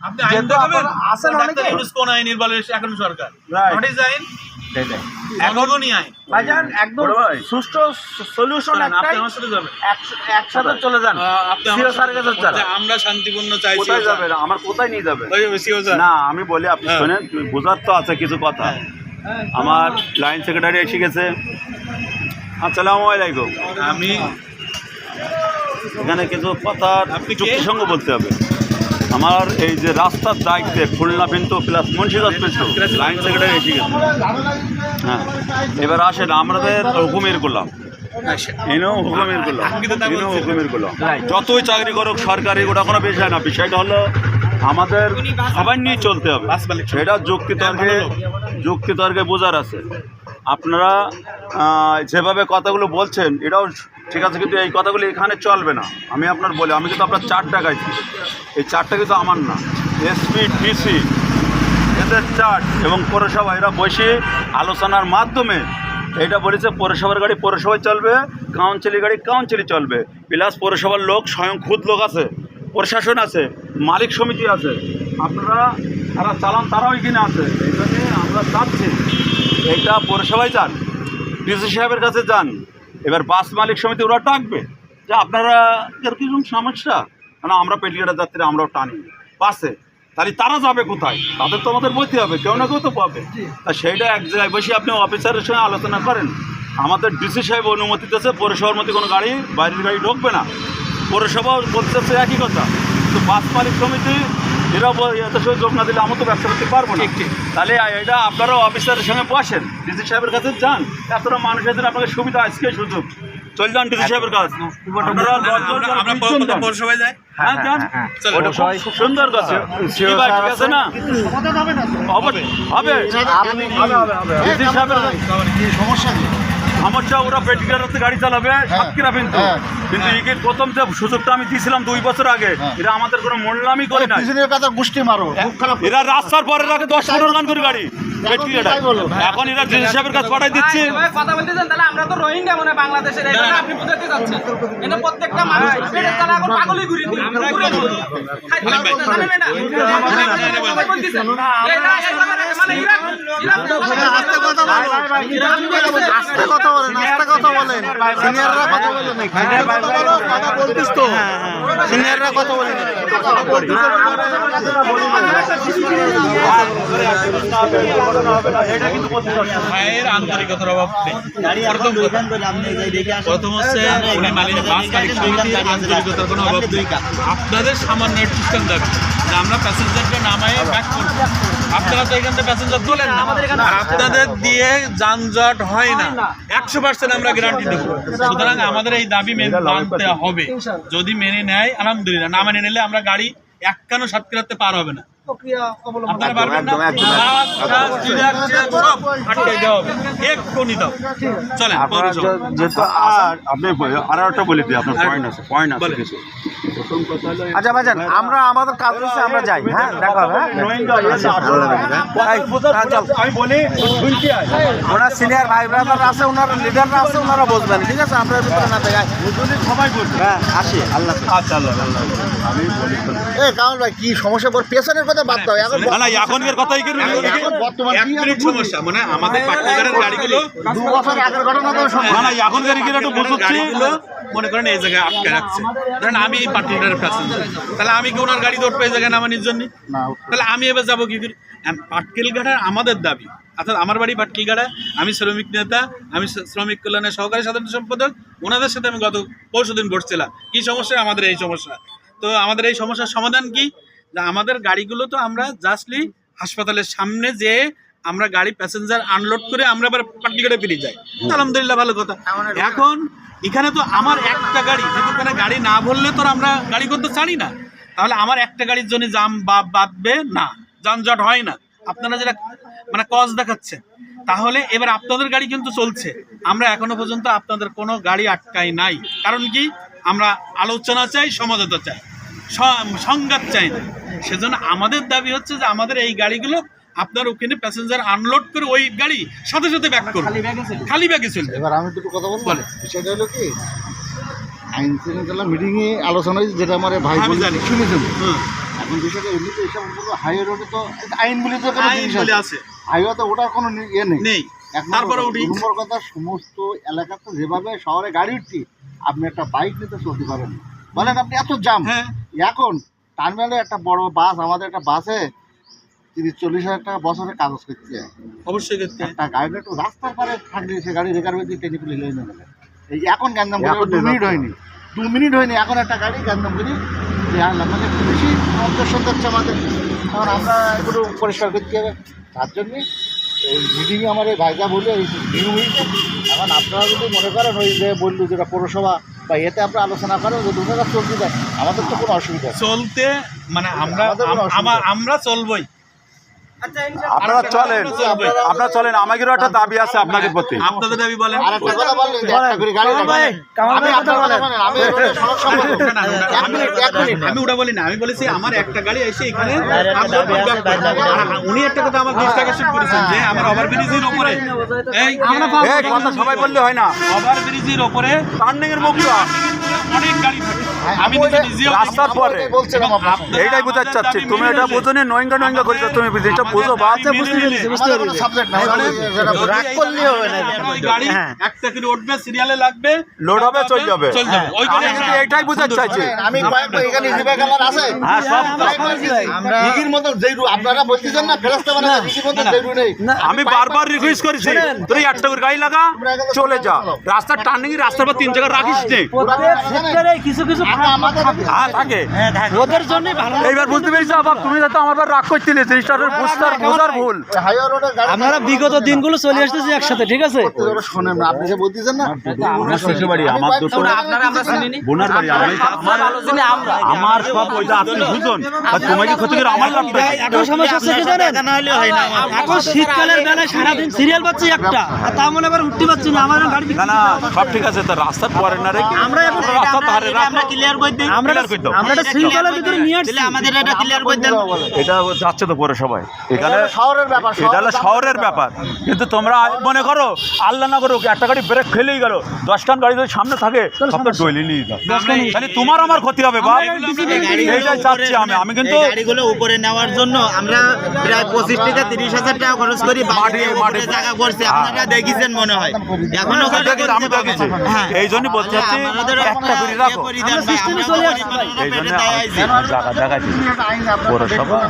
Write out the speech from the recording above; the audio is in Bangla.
আপনি আইন দেখাবেন আপনারা অনেকে। ডাক্তার আইন নির্বাচন এখন সরকার? হোয়াট ইজ আইন? জনগণই আইন। ভাইজান একদম সুষ্ঠু সলিউশন একটাই। আমার সাথে যাবেন। একসাথে চলে যান। আহ, আপনি আমার সিও স্যারের কাছে যান। আমরা শান্তিপূর্ণ চাইছি কোথায় যাবে আমার কোথায় নিয়ে যাবে সিও স্যার। না আমি বলি আপনি হ্যাঁ। শোনেন বোঝার তো আছে কিছু কথা। আমার লাইন সেক্রেটারি এসে গেছে। আসসালামু আলাইকুম। আমি এখানে কিছু কথা সঙ্গে বলতে হবে। আমার এই যে রাস্তার দায়িত্বে খুলনা বিন্দু প্লাস মুন্সিগঞ্জ বিন্দু লাইন সেক্রেটারি এসে গেছে। হ্যাঁ এবার আসেন আমাদের হুকুমের করলাম এনেও হুকুমের করলাম এনেও। হুকুমের করলাম যতই চাকরি করুক, সরকারি ওটা কোনো বিষয় না। বিষয়টা হলো আমাদের সবাই নিয়ে চলতে হবে। সেটা যুক্তিতর্কে যুক্তিতর্কে বোঝার আছে। আপনারা যেভাবে কথাগুলো বলছেন, এটাও ঠিক আছে, কিন্তু এই কথাগুলি এখানে চলবে না। আমি আপনার বলি, আমি কিন্তু আপনার চারটা গাইছি। এই চারটা কিন্তু আমার না। এসপি, ডিসি, এদের চার্ট এবং পৌরসভা এরা বসে আলোচনার মাধ্যমে এটা বলেছে, পৌরসভার গাড়ি পৌরসভায় চলবে কাউন্সিলি গাড়ি কাউন্সিলি চলবে। প্লাস পৌরসভার লোক, স্বয়ং খুদ লোক আছে, প্রশাসন আছে, মালিক সমিতি আছে। আপনারা যারা চালান, তারাও এখানে আছে। জন্যে আমরা চাচ্ছি, এটা পৌরসভায় যান, ডিসি সাহেবের কাছে যান। এবার বাস মালিক সমিতি ওরা ডাকবে যে আপনারা এর কি সমস্যা। না আমরা পেটিয়াটা যাত্রী আমরাও টানি। বাসে। তাহলে তারা যাবে কোথায়? তাদের তো আমাদের বইতে হবে কেউ না কেউ তো পাবে। তা সেইটা এক জায়গায় বসে আপনি অফিসারের সঙ্গে আলোচনা করেন। আমাদের ডিসি সাহেব অনুমতি দিতেছে পৌরসভার মধ্যে কোনো গাড়ি বাইরের গাড়ি ঢুকবে না। পৌরসভাও বলতেছে একই কথা। কিন্তু বাস মালিক সমিতি এরা ব- এত সঙ্গে যোগ না দিলে আমি তো ব্যবসা করতে পারব না। তাহলে এটা আপনারাও অফিসারের সঙ্গে বসেন ডিসি সাহেবের কাছে যান। এতটা মানুষের জন্য আপনাকে সুবিধা আজকে সুযোগ। চল যান ডিসি সাহেবের কাছে। আপনারা। পৌরসভায় হ্যাঁ যান। খুব সুন্দর কথা। ঠিক আছে না? হবে। হবে। ডিসি সাহেবের সমস্যা ওরা পেটিকারাতে গাড়ি চালাবে সাতক্ষীরা কিন্তু। কিন্তু একে প্রথম যে সুযোগটা আমি দিয়েছিলাম দুই বছর আগে এরা আমাদের কোনো মূল্যামই করে না গোষ্ঠী মারো এরা রাস্তার পরে রাখে দশ পনেরো গান করে গাড়ি এখন এরা সাহেবের কাছে পাঠাই দিচ্ছে। কথা বলতেছেন তাহলে আমরা তো রোহিঙ্গা মনে হয় বাংলাদেশের আপনি বুঝাতে চাচ্ছেন। এনে প্রত্যেকটা মানুষ তালা এখন পাগলই ঘুরি আমরা এটা এটা মানে ইরাক ইরাক আস্তে কথা বলো। আস্তে কথা বলেন আস্তে কথা বলেন। সিনিয়ররা কথা বলেন কথা বলো কথা বলতিস তো। সিনিয়ররা কথা বলেন। ভাইয়ের আন্তরিকতার অভাব প্রথম হচ্ছে আন্তরিকতার কোনো অভাব নেই। আপনাদের সামান্য সিস্টেম দাবি যে আমরা প্যাসেঞ্জারকে নামাই ব্যাক করব। আপনারা তো এখান থেকে প্যাসেঞ্জার তোলেন না। আপনাদের দিয়ে যানজট হয় না। একশো পার্সেন্ট আমরা গ্যারান্টি দেবো। সুতরাং আমাদের এই দাবি মেনে মানতে হবে। যদি মেনে নেয় আলহামদুলিল্লাহ। না মেনে নিলে আমরা গাড়ি এক কানো সাতক্ষীরাতে পার হবে না। আপনারা পারবেন না? এক্ষুনি দাও। চলেন যেহেতু আর আপনি আর একটা বলে দিই আপনার পয়েন্ট আছে পয়েন্ট আছে কিছু। আচ্ছা ভাইজান আমরা আমাদের কাজ হচ্ছে আমরা যাই হ্যাঁ দেখা হবে হ্যাঁ। হ্যাঁ। আমি বলি ওনার সিনিয়র ভাই ব্রাদার আছে ওনার লিডাররা আছে ওনারা বসবেন ঠিক আছে? আমরা ভিতরে না দেখাই সবাই বলবে। হ্যাঁ আসি আল্লাহ আচ্ছা আল্লাহ আল্লাহ আমি বলি এ কারণ ভাই কি সমস্যা? পর পেছনের কথা বাদ দাও এখন না না এখনকার কথাই কি এখন বর্তমান কি সমস্যা মানে আমাদের পাট্টাগারের গাড়িগুলো দু বছর আগের ঘটনা তো না না এখনকার কি একটু বুঝছি মনে করেন এই জায়গায় আটকে রাখছে। ধরেন আমি এই পাট্টিগারের প্যাসেঞ্জার তাহলে আমি কি ওনার গাড়ি ধরবো এই জায়গায় নামানোর জন্য? তাহলে আমি এবার যাব কি করে? পাটকেলঘাটা আমাদের দাবি। অর্থাৎ আমার বাড়ি পাটকেলঘাটা আমি শ্রমিক নেতা আমি শ্রমিক কল্যাণের সহকারী সাধারণ সম্পাদক। ওনাদের সাথে আমি গত পরশু দিন বসছিলাম কী সমস্যা? আমাদের এই সমস্যা। তো আমাদের এই সমস্যার সমাধান কি? আমাদের গাড়িগুলো তো আমরা জাস্টলি হাসপাতালের সামনে যে আমরা গাড়ি প্যাসেঞ্জার আনলোড করে আমরা আবার পাটকেলঘাটে ফিরে যাই। আলহামদুলিল্লাহ ভালো কথা। এখন এখানে তো আমার একটা গাড়ি যেহেতু এখানে গাড়ি না ভরলে তো আর আমরা গাড়ি করতে ছাড়ি না। তাহলে আমার একটা গাড়ির জন্য জাম বা- বাঁধবে না যানজট হয় না। আপনারা যেটা মানে কজ দেখাচ্ছেন। তাহলে এবার আপনাদের গাড়ি কিন্তু চলছে। আমরা এখনও পর্যন্ত আপনাদের কোনো গাড়ি আটকাই নাই। কারণ কি? আমরা আলোচনা চাই সমঝোতা চাই। সংঘাত চাই না। সেজন্য আমাদের দাবি হচ্ছে যে আমাদের এই গাড়িগুলো আপনার ওখানে প্যাসেঞ্জার আনলোড করে ওই গাড়ি সাথে সাথে ব্যাক করবে। খালি ব্যাগে চলবে? এবার আমি দুটো কথা বলব? বিষয়টা হলো কি আইন শৃঙ্খলা মিটিংয়ে আলোচনায় যেটা আমার ভাই জানি। শুনেছেন হুম। এখন বিষয়টা এমনিতে এসব হাইওয়ে রোডে তো আইনগুলি তো কোনো আইন জিনিস বলে আছে। আছে। হাইওয়েতে ওটার কোনো ইয়ে নেই। নেই। তারপরে উঠি। নম্বর কথা সমস্ত এলাকাতে যেভাবে শহরে গাড়ি উঠছি আপনি একটা বাইক নিতে চলতে পারেন। বলেন আপনি এত জাম হ্যাঁ। এখন টার্মিনালে একটা বড় বাস আমাদের একটা বাসে তিরিশ চল্লিশ হাজার টাকা বছরে কাগজ করছে অবশ্যই ক্ষেত্রে একটা গাড়ি একটু রাস্তার পারে থাকলে সে গাড়ি রেকার বেঁধে টেনে পুলে নিয়ে নেবে এই এখন গ্যান্দাম এখন দু মিনিট হয়নি। দু মিনিট হয়নি এখন একটা গাড়ি গ্যান্দাম করি যে আনলাম মানে বেশি অবজেকশন দিচ্ছে আমাদের। কারণ আমরা একটু পরিষ্কার করতে হবে। তার জন্যে এই মিটিংয়ে আমার এই ভাইজা বলে এই মিটিং হয়েছে। এখন আপনারা যদি মনে করেন ওই যে বলল যেটা পৌরসভা বা এতে আপনারা আলোচনা করেন যে দুটো কাজ চলতে দেয়। আমাদের তো কোনো অসুবিধা চলতে মানে আমরা আমার আমরা চলবই। আপনারা চলেন আপনারা- চলেন আমাদেরও একটা দাবি আছে আপনাদের প্রতি। আপনাদের দাবি বলেন। আমি ওটা বলি না আমি বলেছি আমার একটা গাড়ি এসে এখানে উনি একটা কথা আমার দৃষ্টি আকর্ষণ করেছেন যে আমার ওভারব্রিজের উপরে। এই এই কথা সবাই বললে হয় না। ওভারব্রিজের উপরে টার্নিং এর মুখটা অনেক গাড়ি থাকে। আমি আমি রাস্তার পরে। এইটাই বোঝাতে চাচ্ছি। তুমি এটা বোঝো নি নয়ঙ্গা তুমি যেটা বোঝো বা বুঝতে পেরেছি। আমাদের কোনো সাবজেক্ট নাই। যেটা রাগ করলেই হবে না ওই গাড়ি একটা করে উঠবে সিরিয়ালে লাগবে লোড হবে চলে যাবে চলে যাবে ওই আমি গাড়ি কিন্তু এটাই বোঝাতে চাইছি। আমি এখানে রিবে কালার আছে? হ্যাঁ সব রিগির মতো যেই আপনারা বলতেছেন না ফেরস্তা মানে রিগির মতো যেই নেই। আমি বারবার রিকোয়েস্ট করেছি তুই একটা করে গাড়ি লাগা চলে যা। রাস্তার টার্নিং রাস্তার পর তিন জায়গা রাখিস কিছু কিছু হ্যাঁ থাকে ওদের জন্য এইবার বুঝতে পেরেছি আবার তুমি যাতে আমার রাগ করছিলে জিনিসটা বুঝতার বোঝার ভুল। হাইওয়ে রোডের গাড়ি আপনারা বিগত দিনগুলো চলে আসতেছি একসাথে ঠিক আছে? শোনেন না আপনি যে বলতেছেন না আমার শ্বশুর বাড়ি আমার কয়েকটা আপনারা আমরা শুনিনি? বোনার বাড়ি আমি আমার আমার সব ওইটা আপনি বুঝুন? আর তোমাকে ক্ষতি করে আমার লাগবে এখন সমস্যা হচ্ছে কি জানেন? এখন শীতকালের সিরিয়াল পাচ্ছি একটা আর তা মনে আবার উঠতে পারছি না। আমার গাড়ি না সব ঠিক আছে তো রাস্তার পরে না রেখে আমরা এখন রাস্তার ধারে ক্লিয়ার করে দিই। আমরা Clear করে দাও। আমরা এটা শৃঙ্খলার ভিতরে নিয়ে আসছি। আমাদের এটা ক্লিয়ার করে দেন। এটা যাচ্ছে তো পরে এখানে শহরের ব্যাপার এটা হলো শহরের ব্যাপার। কিন্তু তোমরা মনে করো আল্লাহ না করো একটা গাড়ি ব্রেক ফেলেই গেল। দশখান গাড়ি যদি সামনে থাকে সব তো ডইলি নিয়ে যাও। তাহলে তোমার আমার ক্ষতি হবে এইটাই চাচ্ছি আমি। আমি কিন্তু গাড়িগুলো উপরে নেওয়ার জন্য আমরা প্রায় পঁচিশ থেকে তিরিশ হাজার টাকা খরচ করি। মাটি- জায়গা করছি। আপনারা দেখেছেন মনে হয়। এখনও আমি দেখেছি, হ্যাঁ এই জন্যই বলতে চাচ্ছি আমাদের একটা করে রাখো। এই জন্য। জায়গা আপনারা পৌরসভা।